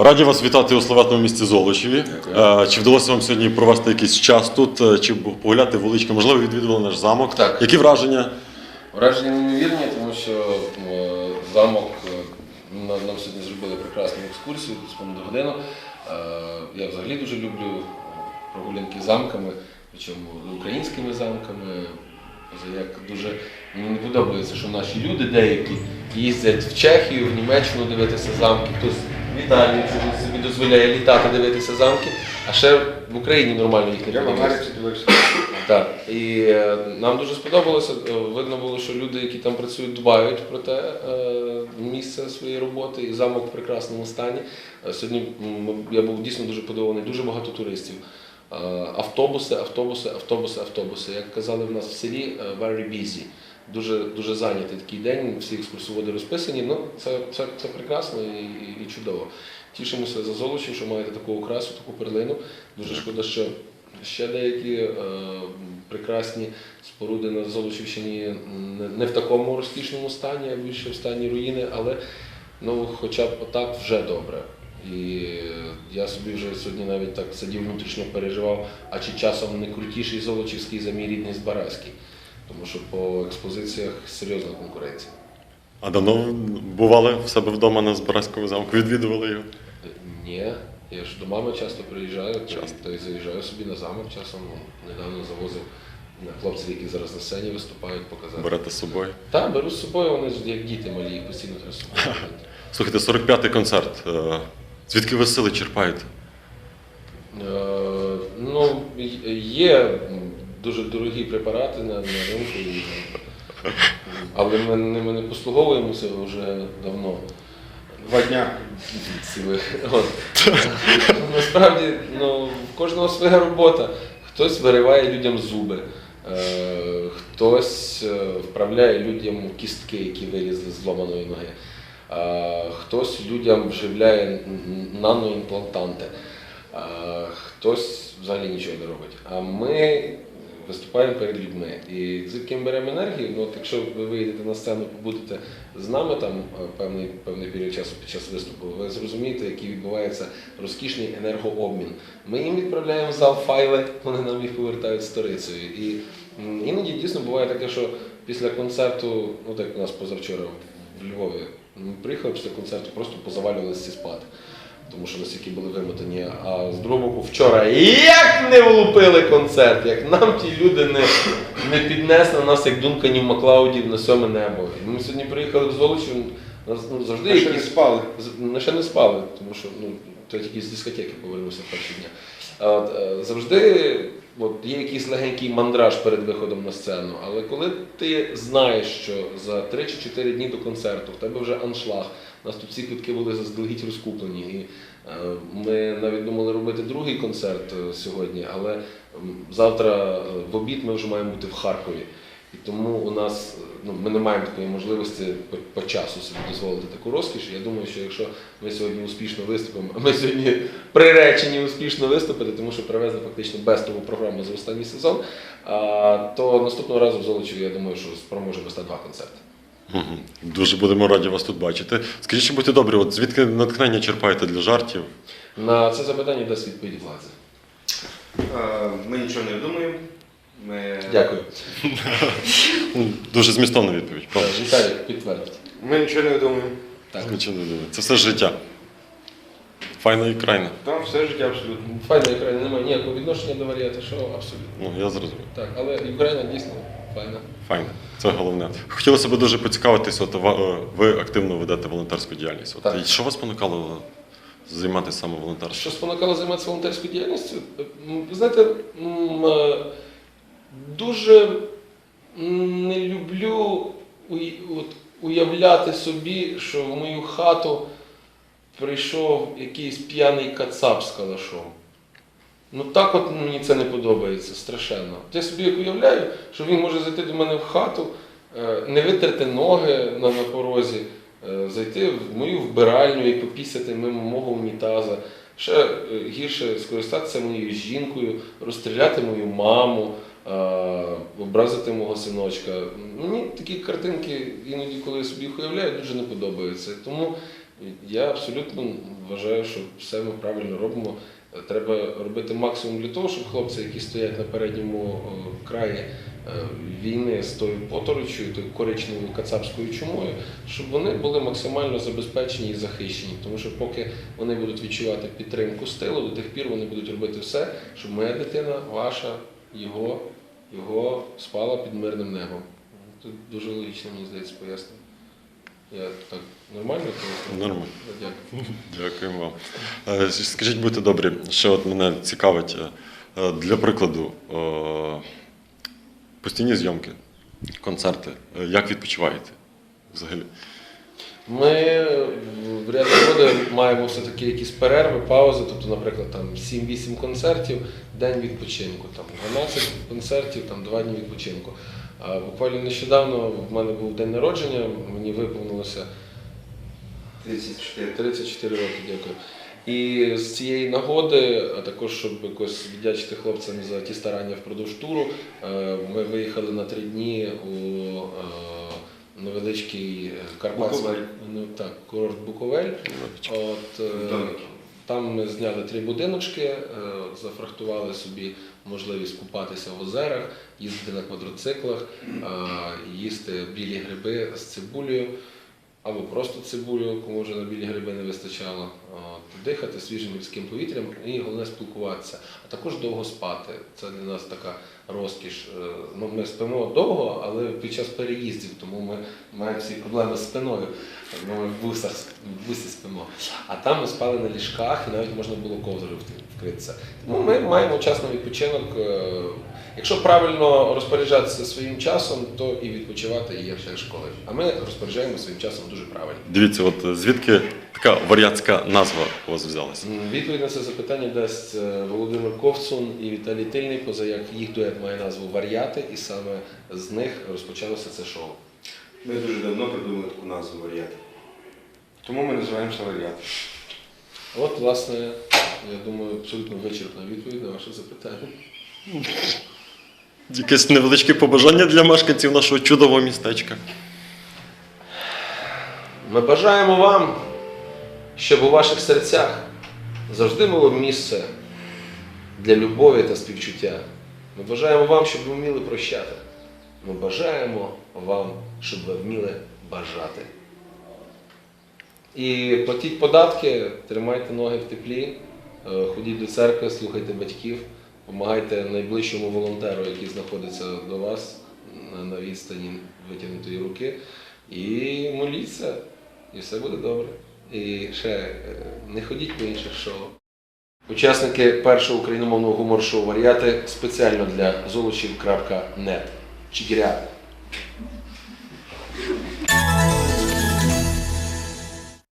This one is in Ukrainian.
Раді вас вітати у славетному місті Золочеві. Е, Чи вдалося вам сьогодні провести якийсь час тут, е, чи погуляти вулички? Можливо, відвідували наш замок. Так. Які враження? Враження неймовірні, тому що е, замок нам сьогодні зробили прекрасну екскурсію з понад годину. Я взагалі дуже люблю прогулянки замками, причому українськими замками. Як дуже мені не подобається, що наші люди деякі їздять в Чехію, в Німеччину дивитися замки, хтось в Італії собі- дозволяє літати дивитися замки, а ще в Україні нормально їх не подивитися. Так, і е, нам дуже сподобалося. Е, Видно було, що люди, які там працюють, дбають про те е, місце своєї роботи, і замок в прекрасному стані. Е, Сьогодні м, я був дійсно дуже подивований, дуже багато туристів. Е, Автобуси, автобуси, автобуси, автобуси. Як казали в нас в селі, е, very busy. Дуже, дуже зайнятий такий день, всі екскурсоводи розписані. Ну, це, це, це прекрасно і, і, чудово. Тішимося за Золочів, що маєте таку окрасу, таку перлину. Дуже шкода, що ще деякі е, прекрасні споруди на Золочівщині не, не в такому розкішному стані, а більше в стані руїни, але ну, хоча б отак вже добре. І я собі вже сьогодні навіть так сидів внутрішньо переживав, а чи часом не крутіший Золочівський за мій рідний Збаразький. Тому що по експозиціях серйозна конкуренція. А давно бували в себе вдома на Збаразькому замку, відвідували його? Ні, я ж до мами часто приїжджаю, то, Часто. то й заїжджаю собі на замок часом. Недавно завозив хлопців, які зараз на сцені виступають, показати. Берете з собою. Так, беру з собою, вони ж як діти малі, їх постійно треба з собою. Слухайте, 45-й концерт. Е, Звідки ви сили черпаєте? Е, Ну, є дуже дорогі препарати на, на ринку, і- але ми ними не послуговуємося вже давно. Два дня. Насправді, ну, в кожного своя робота. Хтось вириває людям зуби, е, хтось е, вправляє людям кістки, які вилізли з зломаної ноги, е, хтось людям вживляє наноімплантанти, хтось взагалі нічого не робить. А ми виступаємо перед людьми. І звідки ми беремо енергію? Ну, от якщо ви вийдете на сцену, побудете з нами там е, певний, певний період часу під час виступу, ви зрозумієте, який відбувається розкішний енергообмін. Ми їм відправляємо в зал файли, вони нам їх повертають сторицею. І іноді дійсно буває таке, що після концерту, ну так у нас позавчора в Львові, ми приїхали після концерту, просто позавалювалися спати. Тому що настільки були вимотані. А з другого боку, вчора як не влупили концерт, як нам ті люди не, не піднесли нас, як дунканів Маклаудів на сьоме небо. Ми сьогодні приїхали в Золочів, нас ну, завжди А ще не спали. Ми ще не спали, тому що ну, то тільки з дискотеки повернувся перші дня. От, е, завжди от, є якийсь легенький мандраж перед виходом на сцену, але коли ти знаєш, що за 3 чи 4 дні до концерту в тебе вже аншлаг, у нас тут всі квитки були заздалегідь розкуплені. І, е, ми навіть думали робити другий концерт е, сьогодні, але завтра е, в обід ми вже маємо бути в Харкові. І тому у нас ну, ми не маємо такої можливості по, по часу собі дозволити таку розкіш. Я думаю, що якщо ми сьогодні успішно виступимо, ми сьогодні приречені успішно виступити, тому що привезли фактично бестову програму за останній сезон, а, то наступного разу в Золочеві, я думаю, що спроможемо стати два концерти. Дуже будемо раді вас тут бачити. Скажіть, що будьте добрі, от звідки натхнення черпаєте для жартів? На це запитання дасть відповідь влади. Е, Ми нічого не думаємо. Ми... Дякую. Дуже змістовна відповідь. Правда. Віталій, підтвердить. Ми нічого не думаємо. Так. Нічого не думаю. Це все життя. Файна і крайна. Там все життя абсолютно. Файна Україна немає ніякого відношення до варіати шоу, абсолютно. Ну, я зрозумів. Так, але Україна дійсно файна. Файно. Це головне. Хотілося б дуже поцікавитись, от е, ви активно ведете волонтерську діяльність. От, Так. і що вас спонукало займатися саме волонтерством? Що спонукало займатися волонтерською діяльністю? Ви знаєте, е, дуже не люблю уявляти собі, що в мою хату прийшов якийсь п'яний кацап з калашом. Ну так от мені це не подобається, страшенно. Я собі як уявляю, що він може зайти до мене в хату, е, не витерти ноги на, порозі, е, зайти в мою вбиральню і попісяти мимо мого унітаза. Ще е, гірше скористатися моєю жінкою, розстріляти мою маму, образити мого синочка. Мені такі картинки, іноді, коли я собі їх уявляю, дуже не подобаються. Тому Я абсолютно вважаю, що все ми правильно робимо. Треба робити максимум для того, щоб хлопці, які стоять на передньому е, краї е, війни з тою поторочою, тою коричневою кацапською чумою, щоб вони були максимально забезпечені і захищені. Тому що поки вони будуть відчувати підтримку з тилу, до тих пір вони будуть робити все, щоб моя дитина, ваша, його, його спала під мирним небом. Тут дуже логічно, мені здається, пояснення. Я так нормально? Нормально. Дякую. Дякуємо вам. Е, Скажіть, будьте добрі, що от мене цікавить, е, для прикладу, е, постійні зйомки, концерти. Як відпочиваєте взагалі? Ми в ряд роди маємо все-таки якісь перерви, паузи, тобто, наприклад, там 7-8 концертів, день відпочинку, там 12 концертів, там 2 дні відпочинку. Буквально нещодавно в мене був день народження, мені виповнилося 34. 34 роки, дякую. І з цієї нагоди, а також щоб якось віддячити хлопцям за ті старання впродовж туру, е, ми виїхали на три дні у е, невеличкий карпатський Буковель. ну, так, курорт Буковель. От, е. Там ми зняли три будиночки, е, зафрахтували собі можливість купатися в озерах, їздити на квадроциклах, е, їсти білі гриби з цибулею або просто цибулю, кому вже на білі гриби не вистачало, дихати свіжим людським повітрям і головне спілкуватися, а також довго спати. Це для нас така розкіш. Е, Ну, ми спимо довго, але під час переїздів, тому ми маємо всі проблеми з спиною. Ми в бусах в бусі спимо. А там ми спали на ліжках і навіть можна було ковдрою вкритися. Тому ми маємо час на відпочинок. Якщо правильно розпоряджатися своїм часом, то і відпочивати є ще школи. А ми розпоряджаємо своїм часом дуже правильно. Дивіться, от е, звідки така варіатська назва у вас взялася? Відповідь на це запитання дасть е, Володимир Ковцун і Віталій Тильний, поза як їх дует має назву Варіати, і саме з них розпочалося це шоу. Ми дуже давно придумали таку назву варіати. Тому ми називаємося варіати. От, власне, я думаю, абсолютно вичерпна відповідь на ваше запитання. Якесь невеличке побажання для мешканців нашого чудового містечка. Ми бажаємо вам, щоб у ваших серцях завжди було місце для любові та співчуття. Ми бажаємо вам, щоб ви вміли прощати. Ми бажаємо вам, щоб ви вміли бажати. І платіть податки, тримайте ноги в теплі, е, ходіть до церкви, слухайте батьків, допомагайте найближчому волонтеру, який знаходиться до вас на- відстані витягнутої руки. І моліться, і все буде добре. І ще е, не ходіть по інших шоу. Учасники першого україномовного гумор-шоу варіати спеціально для золочів.нет. Чигиря.